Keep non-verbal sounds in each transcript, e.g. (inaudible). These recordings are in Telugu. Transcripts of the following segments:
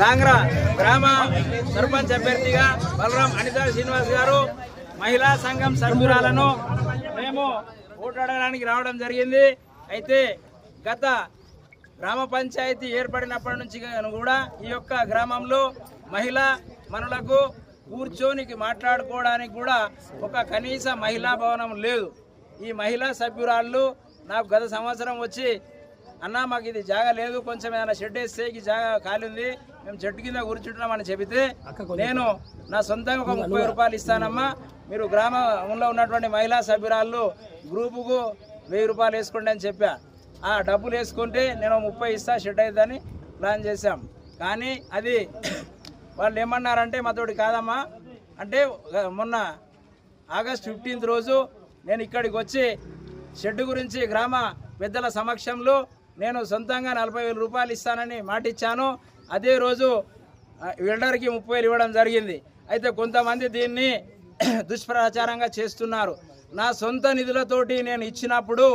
గాంగ్రా గ్రామ సర్పంచ్ అభ్యర్థిగా బలరాం అనితా శ్రీనివాస్ గారు మహిళా సంఘం సభ్యురాలను మేము ఓటాడడానికి రావడం జరిగింది. అయితే గత గ్రామ పంచాయతీ ఏర్పడినప్పటి నుంచి కూడా ఈ యొక్క గ్రామంలో మహిళా మనులకు కూర్చోనికి మాట్లాడుకోవడానికి కూడా ఒక కనీస మహిళా భవనం లేదు. ఈ మహిళా సభ్యురాళ్ళు నాకు గత సంవత్సరం వచ్చి అన్నా మాకు ఇది జాగా లేదు. కొంచెం ఏదైనా షెడ్ వేస్తే ఈ జాగా ఖాళీ ఉంది. మేము చెట్టు కింద కూర్చుంటున్నామని చెబితే నేను నా సొంతంగా ఒక ముప్పై రూపాయలు ఇస్తానమ్మా. మీరు గ్రామంలో ఉన్నటువంటి మహిళా సభ్యురాళ్ళు గ్రూపుకు వెయ్యి రూపాయలు వేసుకోండి అని చెప్పా. ఆ డబ్బులు వేసుకుంటే నేను ముప్పై ఇస్తా షెడ్ అవుతుందని ప్లాన్ చేశాం. కానీ అది వాళ్ళు ఏమన్నారంటే మాతోటి కాదమ్మా. అంటే మొన్న ఆగస్ట్ ఫిఫ్టీన్త్ రోజు నేను ఇక్కడికి వచ్చి షెడ్ గురించి గ్రామ పెద్దల సమక్షంలో నేను సొంతంగా నలభై వేల రూపాయలు ఇస్తానని మాటిచ్చాను. అదే రోజు వెల్డర్కి ముప్పై వేలు ఇవ్వడం జరిగింది. అయితే కొంతమంది దీన్ని (clears throat) దుష్ప్రచారంగా చేస్తున్నారు. నా సొంత నిధులతోటి నేను ఇచ్చినప్పుడు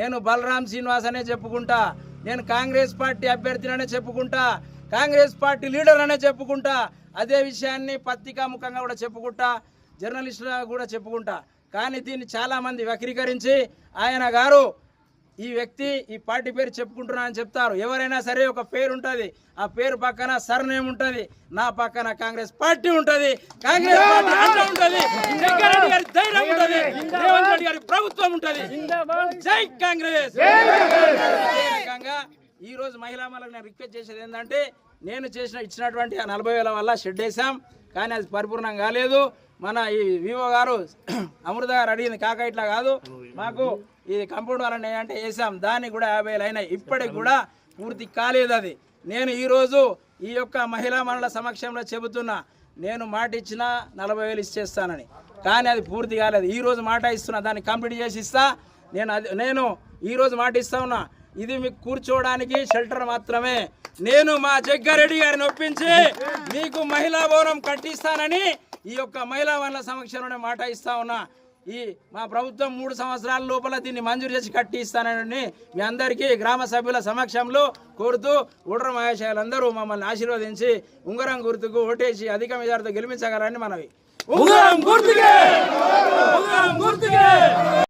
నేను బలరాం శ్రీనివాస్ అనే చెప్పుకుంటా నేను కాంగ్రెస్ పార్టీ అభ్యర్థిననే చెప్పుకుంటా కాంగ్రెస్ పార్టీ లీడర్ అనే చెప్పుకుంటా అదే విషయాన్ని పత్రికా ముఖంగా కూడా చెప్పుకుంటా జర్నలిస్టులుగా కూడా చెప్పుకుంటా. కానీ దీన్ని చాలామంది వక్రీకరించి ఆయన గారు ఈ వ్యక్తి ఈ పార్టీ పేరు చెప్పుకుంటున్నా అని చెప్తారు. ఎవరైనా సరే ఒక పేరు ఉంటుంది. ఆ పేరు పక్కన సర్నేమ్ ఉంటుంది. నా పక్కన కాంగ్రెస్ పార్టీ ఉంటుంది. కాంగ్రెస్ పార్టీ ఉంటుంది. జగ్గారెడ్డి గారి ధైర్యం ఉంటుంది. రేవంత్ రెడ్డి గారి ప్రభుత్వం ఉంటుంది. జై కాంగ్రెస్! రకంగా ఈ రోజు మహిళా మహిళలకు నేను రిక్వెస్ట్ చేసేది ఏంటంటే నేను చేసిన ఇచ్చినటువంటి ఆ నలభై వేల వల్ల షెడ్ వేసాం కానీ అది పరిపూర్ణం కాలేదు. మన ఈ వివో గారు (clears throat) అమృత గారు అడిగింది కాక ఇట్లా కాదు. మాకు ఇది కంపౌండ్ వాళ్ళని ఏంటంటే వేసాం దానికి కూడా యాభై వేలు అయినాయి. ఇప్పటికి కూడా పూర్తి కాలేదు అది. నేను ఈరోజు ఈ యొక్క మహిళా మనుల సమక్షంలో చెబుతున్నా నేను మాట ఇచ్చిన నలభై వేలు ఇచ్చేస్తానని. కానీ అది పూర్తి కాలేదు. ఈరోజు మాట ఇస్తున్నా దాన్ని కంప్లీట్ చేసి ఇస్తా. నేను అది నేను ఈరోజు మాట ఇస్తా ఉన్నా ఇది మీకు కూర్చోవడానికి షెల్టర్ మాత్రమే. నేను మా జగ్గారెడ్డి గారిని ఒప్పించి మీకు మహిళా భవనం కట్టిస్తానని ఈ యొక్క మహిళా వనరుల సమక్షంలోనే మాట ఇస్తా ఉన్నా. ఈ మా ప్రభుత్వం మూడు సంవత్సరాల లోపల దీన్ని మంజూరు చేసి కట్టి ఇస్తానని మీ అందరికీ గ్రామ సభ్యుల సమక్షంలో కోరుతూ ఊడర మహేశాలందరూ మమ్మల్ని ఆశీర్వదించి ఉంగరం గుర్తుకు ఓటేసి అధిక మెజార్టీతో గెలిపించగలని మనవి.